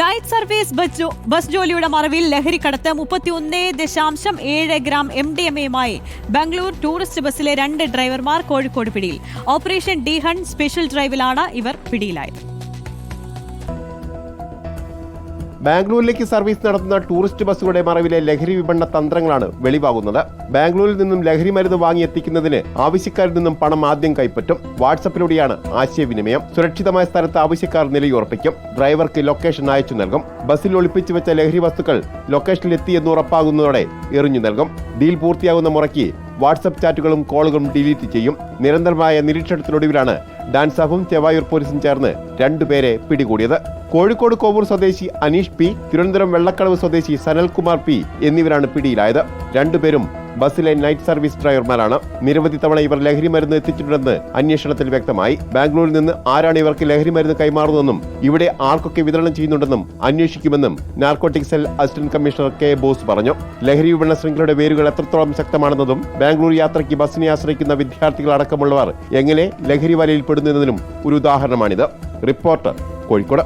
Night service bus ജോലിയുടെ മറവിൽ ലഹരിക്കടത്ത് മുപ്പത്തിയൊന്ന് ദശാംശം ഏഴ് ഗ്രാം എം ഡി എം എയുമായി ബാംഗ്ലൂർ ടൂറിസ്റ്റ് ബസ്സിലെ രണ്ട് ഡ്രൈവർമാർ കോഴിക്കോട് പിടിയിൽ. ഓപ്പറേഷൻ ഡി ഹൺ സ്പെഷ്യൽ ഡ്രൈവിലാണ് ഇവർ പിടിയിലായത്. ബാംഗ്ലൂരിലേക്ക് സർവീസ് നടത്തുന്ന ടൂറിസ്റ്റ് ബസ്സുകളുടെ മറവിലെ ലഹരി വിപണന തന്ത്രങ്ങളാണ് വെളിവാകുന്നത്. ബാംഗ്ലൂരിൽ നിന്നും ലഹരി മരുന്ന് വാങ്ങി എത്തിക്കുന്നതിന് ആവശ്യക്കാരിൽ നിന്നും പണം ആദ്യം കൈപ്പറ്റും. വാട്സപ്പിലൂടെയാണ് ആശയവിനിമയം. സുരക്ഷിതമായ സ്ഥലത്ത് ആവശ്യക്കാർ നിലയുറപ്പിക്കും. ഡ്രൈവർക്ക് ലൊക്കേഷൻ അയച്ചു നൽകും. ബസ്സിൽ ഒളിപ്പിച്ചു വെച്ച ലഹരി വസ്തുക്കൾ ലൊക്കേഷനിൽ എത്തിയെന്ന് ഉറപ്പാകുന്നതോടെ എറിഞ്ഞു നൽകും. ഡീൽ പൂർത്തിയാകുന്ന മുറയ്ക്ക് വാട്സപ്പ് ചാറ്റുകളും കോളുകളും ഡിലീറ്റ് ചെയ്യും. നിരന്തരമായ നിരീക്ഷണത്തിനൊടുവിലാണ് ഡാൻസാഫും ചെവായൂർ പോലീസും ചേർന്ന് രണ്ടുപേരെ പിടികൂടിയത്. കോഴിക്കോട് കോവൂർ സ്വദേശി അനീഷ് പി തിരുവനന്തപുരം വെള്ളക്കടവ് സ്വദേശി സനൽകുമാർ പി എന്നിവരാണ് പിടിയിലായത്. രണ്ടുപേരും ബസ്സിലെ നൈറ്റ് സർവീസ് ഡ്രൈവർമാരാണ്. നിരവധി തവണ ഇവർ ലഹരി മരുന്ന് എത്തിച്ചിട്ടുണ്ടെന്ന് അന്വേഷണത്തിൽ വ്യക്തമായി. ബാംഗ്ലൂരിൽ നിന്ന് ആരാണ് ഇവർക്ക് ലഹരി മരുന്ന് കൈമാറുന്നതെന്നും ഇവിടെ ആർക്കൊക്കെ വിതരണം ചെയ്യുന്നുണ്ടെന്നും അന്വേഷിക്കുമെന്നും narcotic cell assistant commissioner K Bose പറഞ്ഞു. ലഹരി വിപണന ശൃംഖലയുടെ വേരുകൾ എത്രത്തോളം ശക്തമാണെന്നതും ബാംഗ്ലൂർ യാത്രയ്ക്ക് ബസ്സിനെ ആശ്രയിക്കുന്ന വിദ്യാർത്ഥികൾ അടക്കമുള്ളവർ എങ്ങനെ ലഹരി വലയിൽ പെടുന്നതിനും ഒരു ഉദാഹരണമാണിത്. റിപ്പോർട്ടർ കോഴിക്കോട്.